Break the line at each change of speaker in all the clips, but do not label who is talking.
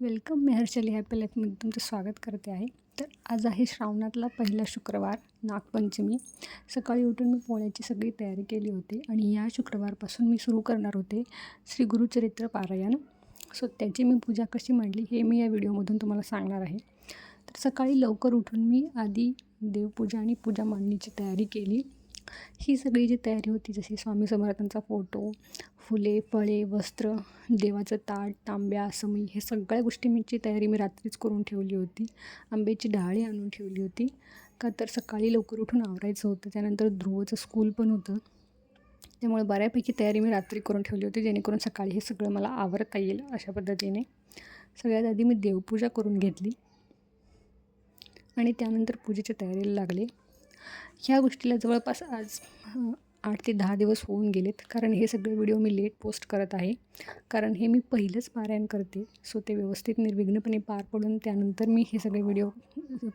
Welcome मी हर्षली happy लाईफमध्ये तुमचं स्वागत करते आहे. तर आज आहे श्रावणातला पहिला शुक्रवार नागपंचमी. सकाळी उठून मी पोळ्याची सगळी तयारी केली होती आणि या शुक्रवारपासून मी सुरू करणार होते श्री गुरुचरित्र पारायण. सो त्याची मी पूजा कशी मांडली हे मी या व्हिडिओमधून तुम्हाला सांगणार आहे. तर सकाळी लवकर उठून मी आधी देवपूजा आणि पूजा मांडणीची तयारी केली. ही सगळी जी तयारी होती जशी स्वामी समर्थांचा फोटो फुले फळे वस्त्र देवाचं ताट तांब्या समई हे सगळ्या गोष्टींची तयारी मी रात्रीच करून ठेवली होती. आंब्याची डाळी आणून ठेवली होती. का तर सकाळी लवकर उठून आवरायचं होतं. त्यानंतर ध्रुवचं स्कूल पण होतं. त्यामुळे बऱ्यापैकी तयारी मी रात्री करून ठेवली होती जेणेकरून सकाळी हे सगळं मला आवरता येईल अशा पद्धतीने. सगळ्यात आधी मी देवपूजा करून घेतली. आणि त्यानंतर पूजेच्या तयारीला लागले. ह्या गोष्टीला जवळपास आज आठ ते दहा दिवस होऊन गेलेत. कारण हे सगळे व्हिडिओ मी लेट पोस्ट करत आहे. कारण हे मी पहिलंच पारायण करते. सो ते व्यवस्थित निर्विघ्नपणे पार पडून त्यानंतर मी हे सगळे व्हिडिओ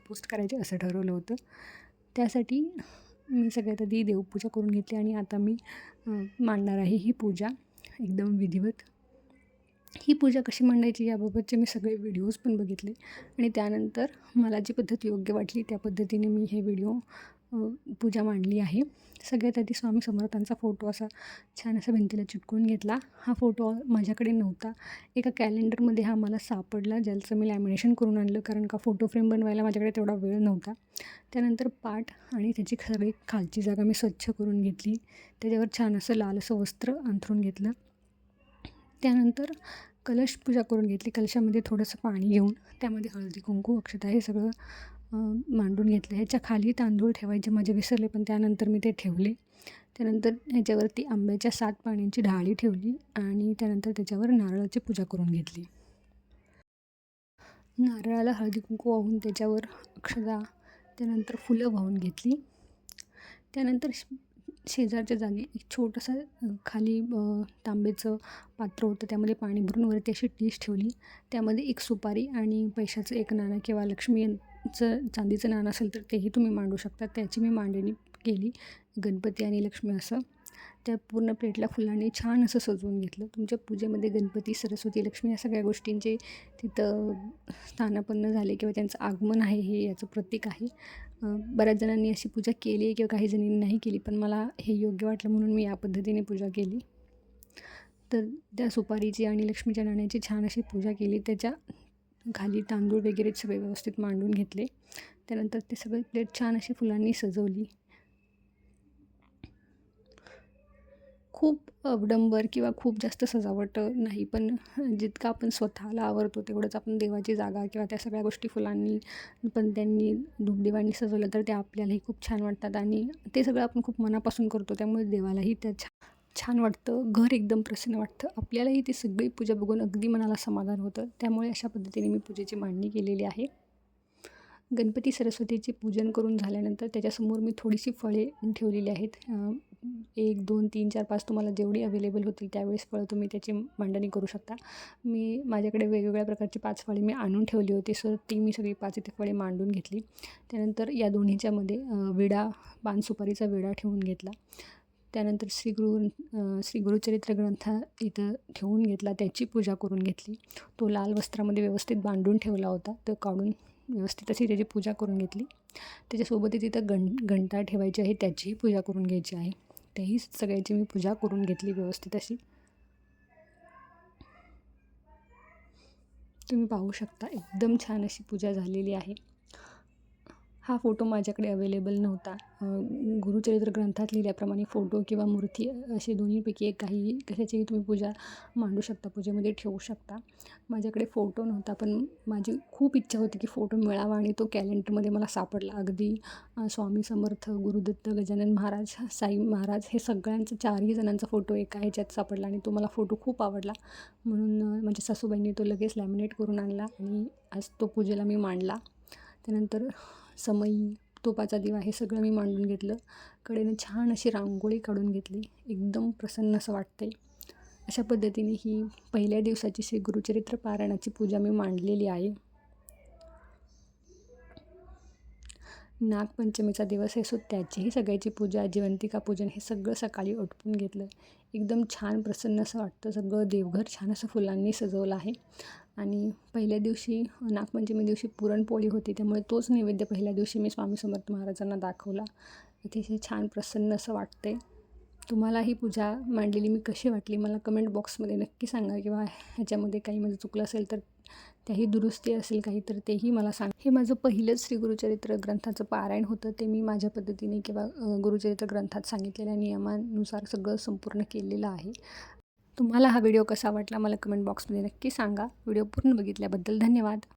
पोस्ट करायचे असं ठरवलं होतं. त्यासाठी मी सगळ्यात आधी देवपूजा करून घेतली आणि आता मी मांडणार आहे ही पूजा. एकदम विधिवत. ही पूजा कशी मांडायची याबाबतचे मी सगळे व्हिडिओज पण बघितले. आणि त्यानंतर मला जी पद्धत योग्य वाटली त्या पद्धतीने मी हे व्हिडिओ पूजा मांडली आहे. सगळ्यात आधी स्वामी समर्थांचा फोटो असा छान असा भिंतीला चिटकून घेतला. हा फोटो माझ्याकडे नव्हता. एका कॅलेंडरमध्ये हा मला सापडला ज्याचं मी लॅमिनेशन करून आणलं कारण का फोटो फ्रेम बनवायला माझ्याकडे तेवढा वेळ नव्हता. त्यानंतर पाठ आणि त्याची सगळी खालची जागा मी स्वच्छ करून घेतली. त्याच्यावर छान असं लाल असं वस्त्र अंथरून घेतलं. त्यानंतर कलश पूजा करून घेतली. कलशामध्ये थोडंसं पाणी घेऊन त्यामध्ये हळदी कुंकू अक्षता हे सगळं मांडून घेतलं. ह्याच्या खाली तांदूळ ठेवायचे माझे विसरले पण त्यानंतर मी ते ठेवले. त्यानंतर ह्याच्यावरती आंब्याच्या सात पाण्याची ढाळी ठेवली आणि त्यानंतर त्याच्यावर नारळाची पूजा करून घेतली. नारळाला हळदी कुंकू वाहून त्याच्यावर अक्षदा त्यानंतर फुलं वाहून घेतली. त्यानंतर शेजारच्या जागी एक छोटंसं खाली तांब्याचं पात्र होतं. त्यामध्ये पाणी भरून वरती अशी डिश ठेवली. त्यामध्ये एक सुपारी आणि पैशाचं एक नाणं किंवा लक्ष्मी चं चांदीचं नाणं असेल तर तेही तुम्ही मांडू शकता. त्याची मी मांडणी केली गणपती आणि लक्ष्मी असं. त्या पूर्ण प्लेटला फुलांनी छान असं सजवून घेतलं. तुमच्या पूजेमध्ये गणपती सरस्वती लक्ष्मी या सगळ्या गोष्टींचे तिथं स्थानापन्न झाले किंवा त्यांचं आगमन आहे हे याचं प्रतीक आहे. बऱ्याच जणांनी अशी पूजा केली आहे किंवा काही जणांनी नाही केली पण मला हे योग्य वाटलं म्हणून मी या पद्धतीने पूजा केली. तर त्या सुपारीची आणि लक्ष्मीच्या नाण्याची छान अशी पूजा केली. त्याच्या खाली तांदूळ वगैरे सगळे व्यवस्थित मांडून घेतले. त्यानंतर ते सगळे प्लेट छान अशी फुलांनी सजवली. खूप अवडंबर किंवा खूप जास्त सजावट नाही पण जितकं आपण स्वतःला आवडतो तेवढंच आपण देवाची जागा किंवा त्या सगळ्या गोष्टी फुलांनी पण त्यांनी धूपदेवांनी सजवलं तर ते आपल्यालाही खूप छान वाटतात. आणि ते सगळं आपण खूप मनापासून करतो त्यामुळे देवालाही त्या छान छान वाटतं घर एकदम प्रसन्न वाटतं. आपल्यालाही ती सगळी पूजा बघून अगदी मनाला समाधान होतं. त्यामुळे अशा पद्धतीने मी पूजेची मांडणी केलेली आहे. गणपती सरस्वतीचे पूजन करून झाल्यानंतर त्याच्यासमोर मी थोडीशी फळे ठेवलेली आहेत. एक दोन तीन चार पाच तुम्हाला जेवढी अवेलेबल होतील त्यावेळेस फळं तुम्ही त्याची मांडणी करू शकता. मी माझ्याकडे वेगवेगळ्या प्रकारची पाच फळे मी आणून ठेवली होती सर ती मी सगळी पाच इथे फळे मांडून घेतली. त्यानंतर या दोन्हीच्यामध्ये विडा पान सुपारीचा विडा ठेवून घेतला. त्यानंतर श्री गुरु श्री गुरुचरित्र ग्रंथ इथं ठेवून घेतला त्याची पूजा करून घेतली. तो लाल वस्त्रामध्ये व्यवस्थित बांधून ठेवला होता तो काढून व्यवस्थित अशी त्याची पूजा करून घेतली. त्याच्यासोबतही तिथं गण घंटा ठेवायची आहे त्याचीही पूजा करून घ्यायची आहे. त्याही सगळ्याची मी पूजा करून घेतली व्यवस्थित अशी. तुम्ही पाहू शकता एकदम छान अशी पूजा झालेली आहे. हा फोटो माझ्याकडे अवेलेबल नव्हता. गुरुचरित्र ग्रंथात लिहिल्याप्रमाणे फोटो किंवा मूर्ती असे दोन्हीपैकी एक काही कशाचीही तुम्ही पूजा मांडू शकता पूजेमध्ये ठेवू शकता. माझ्याकडे फोटो नव्हता पण माझी खूप इच्छा होती की फोटो मिळावा आणि तो कॅलेंडरमध्ये मला सापडला. अगदी स्वामी समर्थ गुरुदत्त गजानन महाराज साई महाराज हे सगळ्यांचं चारही जणांचा फोटो एका ह्याच्यात सापडला आणि तो मला फोटो खूप आवडला. म्हणून माझ्या सासूबाईंनी तो लगेच लॅमिनेट करून आणला आणि आज तो पूजेला मी मांडला. त्यानंतर समई तोपाचा दिवा हे सगळं मी मांडून घेतलं. कडेनं छान अशी रांगोळी काढून घेतली. एकदम प्रसन्न असं वाटते अशा पद्धतीने ही पहिल्या दिवसाची श्री गुरुचरित्र पारायणाची पूजा मी मांडलेली आहे. नागपंचमीचा दिवस आहे सो त्याचीही सगळ्याची पूजा जिवंतिका पूजन हे सगळं सकाळी उठपून घेतलं. एकदम छान प्रसन्न असं वाटतं. सगळं देवघर छान असं फुलांनी सजवलं आहे. आणि पहिल्या दिवशी नागपंचमी दिवशी पुरणपोळी होती त्यामुळे तोच नैवेद्य पहिल्या दिवशी मी स्वामी समर्थ महाराजांना दाखवला. अतिशय छान प्रसन्न असं वाटते तुम्हाला ही पूजा मांडलेली मी कशी वाटली मला कमेंट बॉक्समध्ये नक्की सांगा किंवा ह्याच्यामध्ये काही माझं चुकलं असेल तर त्याही दुरुस्ती असेल काही तर तेही मला सांग. हे माझं पहिलंच श्री गुरुचरित्र ग्रंथाचं पारायण होतं ते मी माझ्या पद्धतीने किंवा गुरुचरित्र ग्रंथात सांगितलेल्या नियमानुसार सगळं संपूर्ण केलेलं आहे. तुम्हाला हा व्हिडिओ कसा वाटला मला कमेंट बॉक्समध्ये नक्की सांगा. व्हिडिओ पूर्ण बघितल्याबद्दल धन्यवाद.